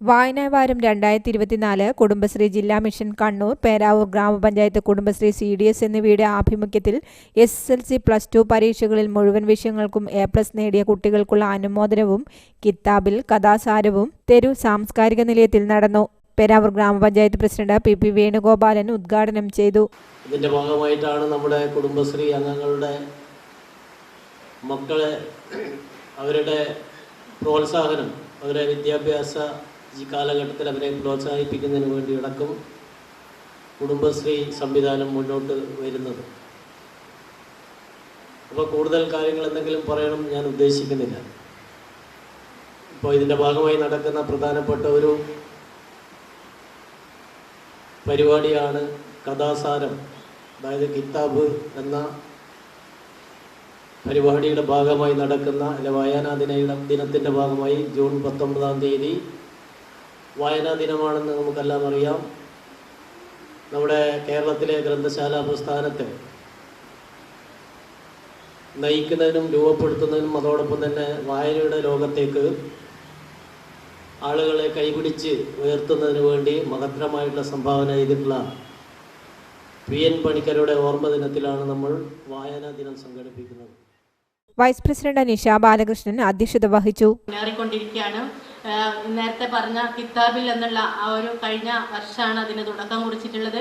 വായനാവാരം രണ്ടായിരത്തി ഇരുപത്തിനാല് കുടുംബശ്രീ ജില്ലാ മിഷൻ കണ്ണൂർ പേരാവൂർ ഗ്രാമപഞ്ചായത്ത് കുടുംബശ്രീ സി ഡി എസ് എന്നിവയുടെ ആഭിമുഖ്യത്തിൽ S L C plus two പരീക്ഷകളിൽ മുഴുവൻ വിഷയങ്ങൾക്കും എ പ്ലസ് നേടിയ കുട്ടികൾക്കുള്ള അനുമോദനവും കിതാബിൽ കഥാസാരവും തെരു സാംസ്കാരിക നിലയത്തിൽ നടന്നു. പേരാവൂർ ഗ്രാമപഞ്ചായത്ത് പ്രസിഡന്റ് പി പി വേണുഗോപാലൻ ഉദ്ഘാടനം ചെയ്തു. ഇതിന്റെ ഭാഗമായിട്ടാണ് നമ്മുടെ കുടുംബശ്രീ അംഗങ്ങളുടെ മക്കളെ അവരുടെ പ്രോത്സാഹനം അവരുടെ വിദ്യാഭ്യാസ ഈ കാലഘട്ടത്തിൽ അവരെ പ്രോത്സാഹിപ്പിക്കുന്നതിന് വേണ്ടി അടക്കം കുടുംബശ്രീ സംവിധാനം മുന്നോട്ട് വരുന്നത്. അപ്പോൾ കൂടുതൽ കാര്യങ്ങൾ എന്തെങ്കിലും പറയണം ഞാൻ ഉദ്ദേശിക്കുന്നില്ല. ഇപ്പോൾ ഇതിന്റെ ഭാഗമായി നടക്കുന്ന പ്രധാനപ്പെട്ട ഒരു പരിപാടിയാണ് കഥാസാരം അതായത് കിതാബ് എന്ന പരിപാടിയുടെ ഭാഗമായി നടക്കുന്ന അല്ലെ വായനാ ദിന ദിനത്തിന്റെ ഭാഗമായി ജൂൺ പത്തൊമ്പതാം തീയതി വായനാ ദിനമാണെന്ന് നമുക്കെല്ലാം അറിയാം. നമ്മുടെ കേരളത്തിലെ ഗ്രന്ഥശാല പ്രസ്ഥാനത്തെ നയിക്കുന്നതിനും രൂപപ്പെടുത്തുന്നതിനും അതോടൊപ്പം തന്നെ വായനയുടെ ലോകത്തേക്ക് ആളുകളെ കൈപിടിച്ച് ഉയർത്തുന്നതിന് വേണ്ടി മഹത്തരമായിട്ടുള്ള സംഭാവന ചെയ്തിട്ടുള്ള പി എൻ പണിക്കരുടെ ഓർമ്മ ദിനത്തിലാണ് നമ്മൾ വായനാ ദിനം സംഘടിപ്പിക്കുന്നത്. വൈസ് പ്രസിഡന്റ് നിഷ ബാലകൃഷ്ണൻ അധ്യക്ഷത വഹിച്ചു. നേരത്തെ പറഞ്ഞ കിതാബിൽ എന്നുള്ള ആ ഒരു കഴിഞ്ഞ വർഷമാണ് അതിന് തുടക്കം കുറിച്ചിട്ടുള്ളത്.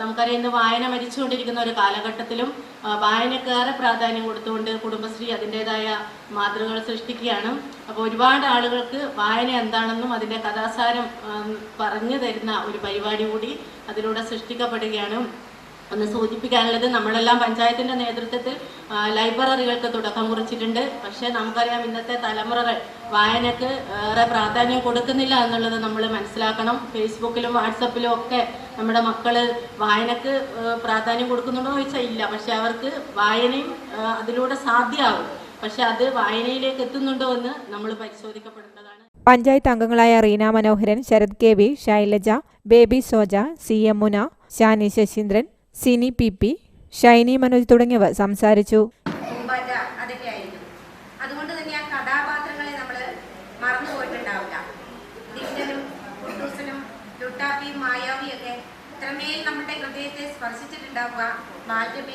നമുക്കറിയാം ഇന്ന് വായന മരിച്ചുകൊണ്ടിരിക്കുന്ന ഒരു കാലഘട്ടത്തിലും വായനക്കാരെ പ്രാധാന്യം കൊടുത്തുകൊണ്ട് കുടുംബശ്രീ അതിന്റെതായ മാതൃകകൾ സൃഷ്ടിക്കുകയാണ്. അപ്പോൾ ഒരുപാട് ആളുകൾക്ക് വായന എന്താണെന്നും അതിന്റെ കഥാസാരം പറഞ്ഞു തരുന്ന ഒരു പരിപാടി കൂടി അതിലൂടെ സൃഷ്ടിക്കപ്പെടുകയാണ്. ഒന്ന് സൂചിപ്പിക്കാനുള്ളത് നമ്മളെല്ലാം പഞ്ചായത്തിന്റെ നേതൃത്വത്തിൽ ലൈബ്രറികൾക്ക് തുടക്കം കുറിച്ചിട്ടുണ്ട്. പക്ഷേ നമുക്കറിയാം ഇന്നത്തെ തലമുറകൾ വായനക്ക് ഏറെ പ്രാധാന്യം കൊടുക്കുന്നില്ല എന്നുള്ളത് നമ്മൾ മനസ്സിലാക്കണം. ഫേസ്ബുക്കിലും വാട്സപ്പിലും ഒക്കെ നമ്മുടെ മക്കൾ വായനക്ക് പ്രാധാന്യം കൊടുക്കുന്നുണ്ടോ ചോദിച്ചാൽ ഇല്ല. പക്ഷെ അവർക്ക് വായനയും അതിലൂടെ സാധ്യമാകും. പക്ഷെ അത് വായനയിലേക്ക് എത്തുന്നുണ്ടോ എന്ന് നമ്മൾ പരിശോധിക്കപ്പെടേണ്ടതാണ് പഞ്ചായത്ത് അംഗങ്ങളായ Reena Manoharan Sarath K Shailaja Baby Soja C M Muna Shani Sasheendran Sini P P Shiny Manoj തുടങ്ങിയവർ സംസാരിച്ചു. അതുകൊണ്ട് തന്നെ ആ കഥാപാത്രങ്ങളെ നമ്മൾ മറന്നു പോയിട്ടുണ്ടാവില്ല. ഒക്കെ നമ്മുടെ ഹൃദയത്തെ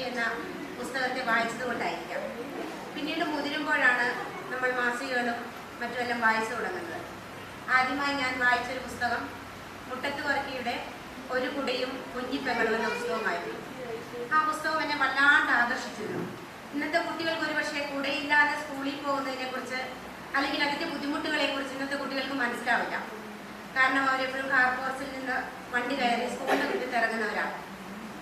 എന്ന പുസ്തകത്തെ പിന്നീട് മുതിരുമ്പോഴാണ് നമ്മൾ മാസികകളും മറ്റുമെല്ലാം വായിച്ചു തുടങ്ങുന്നത്. ആദ്യമായി ഞാൻ വായിച്ചൊരു പുസ്തകം മുട്ടത്ത് വർക്കിയുടെ ഒരു കുടയും കുഞ്ഞിപ്പകളും എന്ന പുസ്തകമായിരുന്നു ആ പുസ്തകം എന്നെ വല്ലാണ്ട് ആകർഷിച്ചിരുന്നു. ഇന്നത്തെ കുട്ടികൾക്ക് ഒരുപക്ഷെ കുടയില്ലാതെ സ്കൂളിൽ പോകുന്നതിനെ കുറിച്ച് അല്ലെങ്കിൽ അതിന്റെ ബുദ്ധിമുട്ടുകളെ കുറിച്ച് ഇന്നത്തെ കുട്ടികൾക്ക് മനസ്സിലാവില്ല. കാരണം അവരെപ്പോഴും കാർ പോർച്ചിൽ നിന്ന് വണ്ടി കയറി സ്കൂളിന്റെ മുറ്റത്ത് ഇറങ്ങുന്നവരാണ്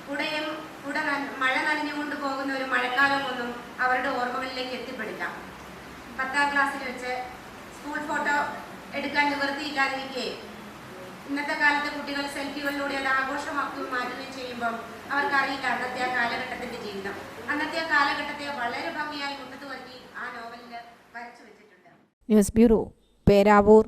കുടയും കുട മഴ നനഞ്ഞുകൊണ്ട് പോകുന്ന ഒരു മഴക്കാലമൊന്നും അവരുടെ ഓർമ്മകളിലേക്ക് എത്തിപ്പെടില്ല. പത്താം ക്ലാസ്സിൽ വെച്ച് സ്കൂൾ ഫോട്ടോ എടുക്കാൻ നിവൃത്തിയില്ലാതിരിക്കുകയും ഇന്നത്തെ കാലത്തെ കുട്ടികൾ സെൽഫികളിലൂടെ അത് ആഘോഷമാക്കുകയും മാറ്റുകയും ചെയ്യുമ്പോൾ അവർക്കറിയില്ല അന്നത്തെ ആ കാലഘട്ടത്തിന്റെ ജീവിതം. അന്നത്തെ ആ കാലഘട്ടത്തെ വളരെ ഭംഗിയായി മുന്നത്ത് ആ നോവലിൽ വരച്ചു വെച്ചിട്ടുണ്ട്. News bureau Peravoor.